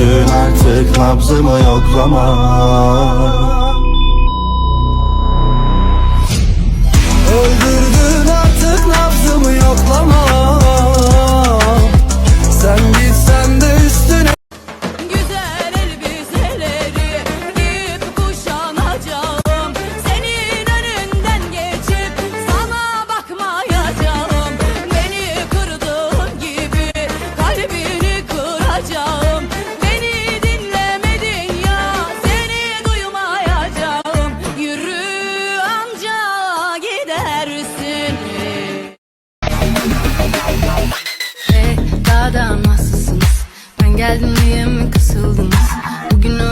Döndün artık nabzımı yoklama.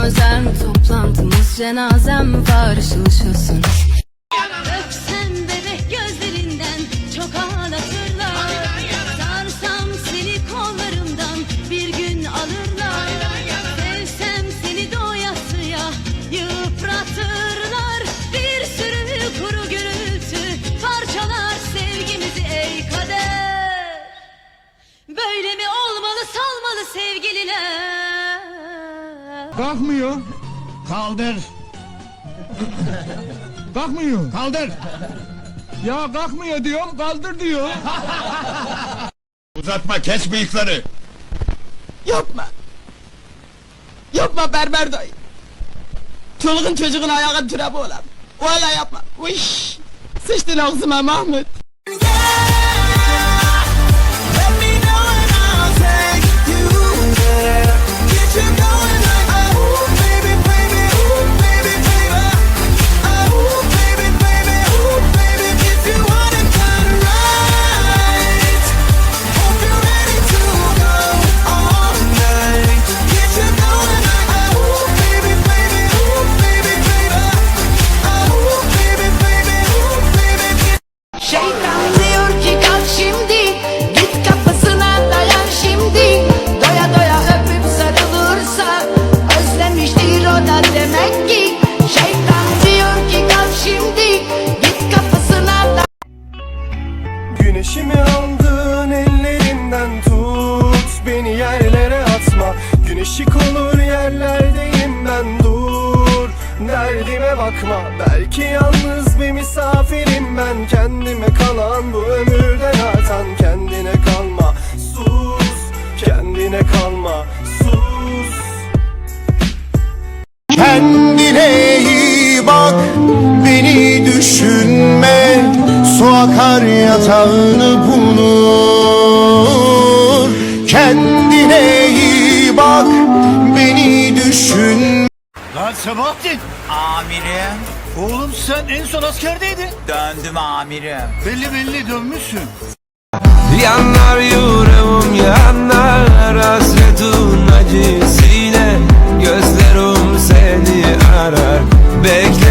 özlem Toplantımız cenazem var. Işıl Kalkmıyor. Kaldır. Kalkmıyor. Kaldır. Ya kalkmıyor diyorum, kaldır diyor. Uzatma, kes bıyıkları. Yapma. Yapma berber dayı. Çoluğun çocuğun ayağı türebi olan. Valla yapma. Uş. Sıçtın ağzıma Mahmut. Sabahattin. Amirim. Oğlum sen en son askerdeydin. Döndüm amirim. Belli belli dönmüşsün. Yanar yüreğim yanar hasretun acısıyla Gözlerim seni arar bekle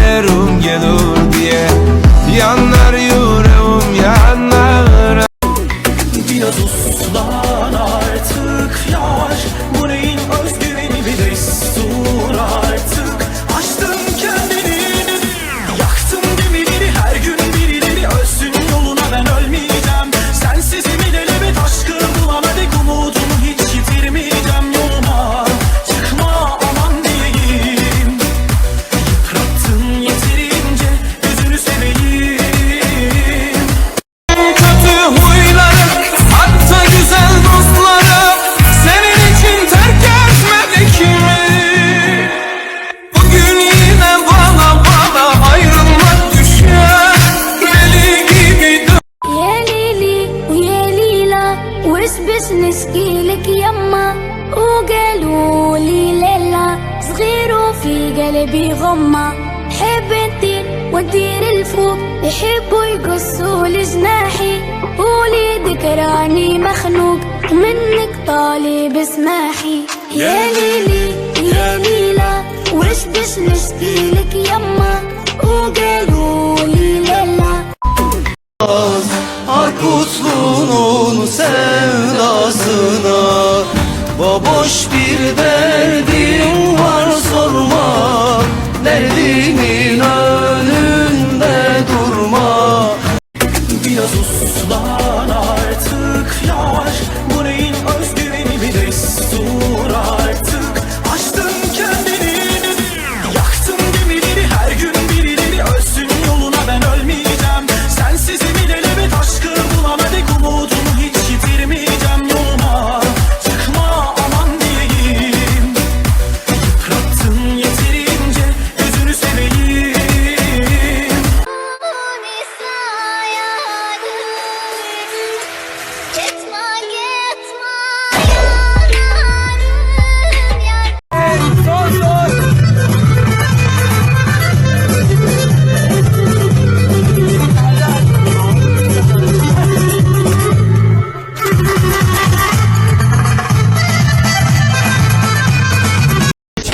ودير الفوق يحبوا يقصوا لجناحي قولي ذكراني مخنوق منك طالب اسماحي. يا ليلي يا ليلى وش بش نشتي لك يما؟ وقالوا لي لالا Hakutlunun sevdasına Baboş bir derdi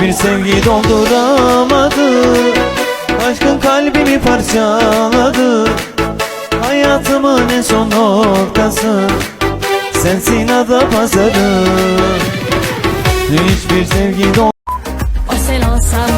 Hiçbir sevgi dolduramadı. Aşkın kalbimi parçaladı. Hayatımın en son noktası Sensin ada pazarı. Hiçbir sevgi dolduramadı O sen olsan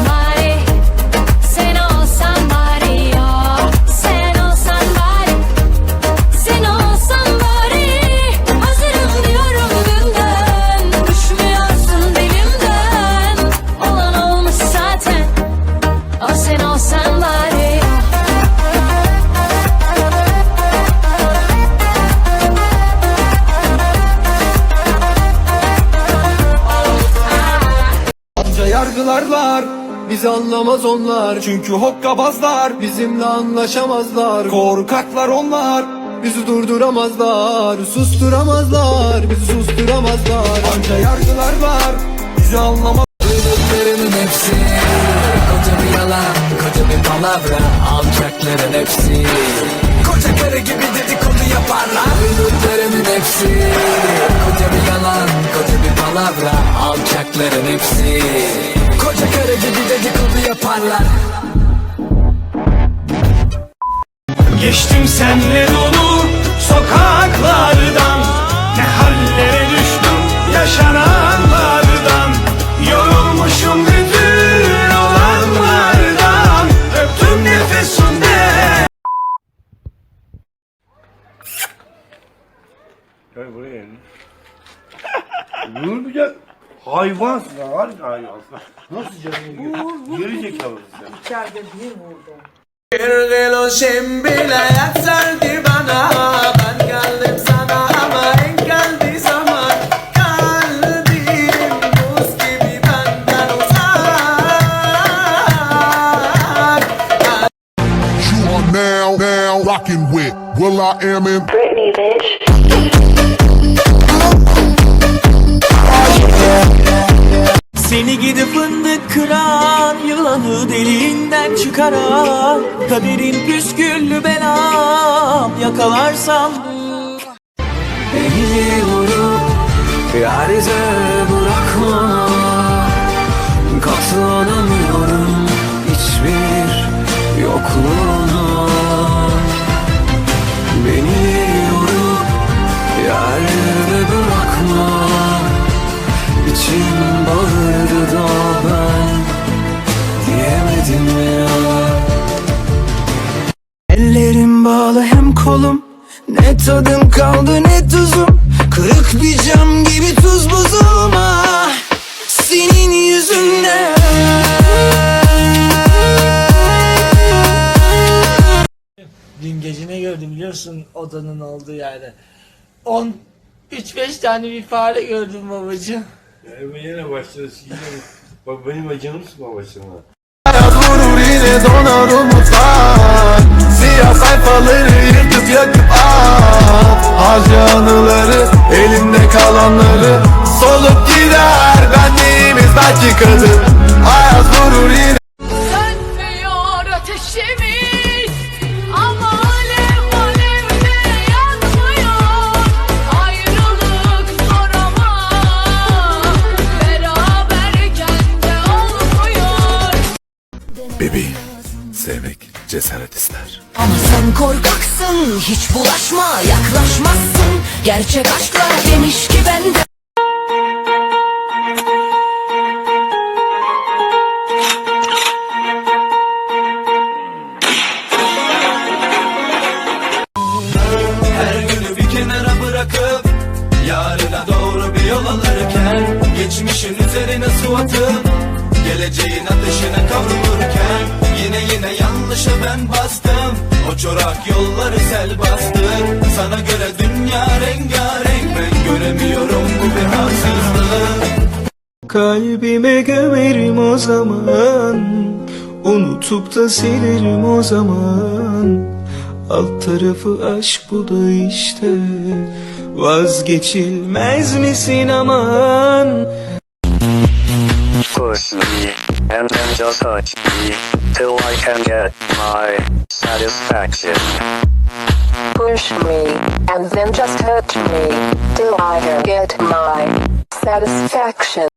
yargılarlar Bizi anlamaz onlar Çünkü hokkabazlar. Bizimle anlaşamazlar Korkaklar onlar. Bizi durduramazlar Susturamazlar. Bizi susturamazlar Anca yargılarlar Bizi anlamaz Duyduklarımın hepsi Koca bir yalan, koca bir palavra Alçakların hepsi. Koca karı gibi dedikodu yaparlar. Duyduklarımın hepsi Koca bir yalan, koca bir palavra Alçakların hepsi Koca karı gibi dedikodu yaparlar. Geçtim senle dolu sokaklardan. Ne hallere düştüm yaşananlardan. Yorulmuşum bütün olanlardan. Öptüm nefesinde. Gel buraya. Gel. Vur bir de hayvansın ha, harika hayvansın. Nasıl canım yiyor? Geri zekalısın sen. Bir galoşem bile yeterdi bana. Ben geldim sana ama en geldi zaman. Kalbim buz gibi benden uzak. You are now, now rocking with Will I Am in Seni gidi fındık kıran Yılanı deliğinden çıkaran Kaderin püsküllü belam Yakalarsam Beni vurup yarize bırakma. Katlanamıyorum hiçbir yokluğuna kolum Ne tadım kaldı ne tuzum Kırık bir cam gibi tuz buzum ah Senin yüzünden Dün gece ne gördüm biliyorsun odanın olduğu yerde. 10 3-5 tane bir fare gördüm babacığım. Evime yine başladı sikeceğim. Bak benim acınım sıkma başıma. Harca anıları elinde kalanları. Solup gider benliğimiz belki kadın Hayat vurur yine. Bebeğim sevmek cesaret ister. Ama sen korkaksın hiç bulaşma. Yaklaşmazsın Gerçek aşklar demiş ki bende. Her Yanlışa ben bastım. O çorak yolları sel bastı. Sana göre dünya rengarenk. Ben göremiyorum bu bir haksızlık Kalbime gömerim o zaman. Unutup da silerim o zaman. Alt tarafı aşk bu da işte. Vazgeçilmez misin aman Push me, and then just touch me, till I can get my satisfaction. Push me and then just touch me Till I can get my satisfaction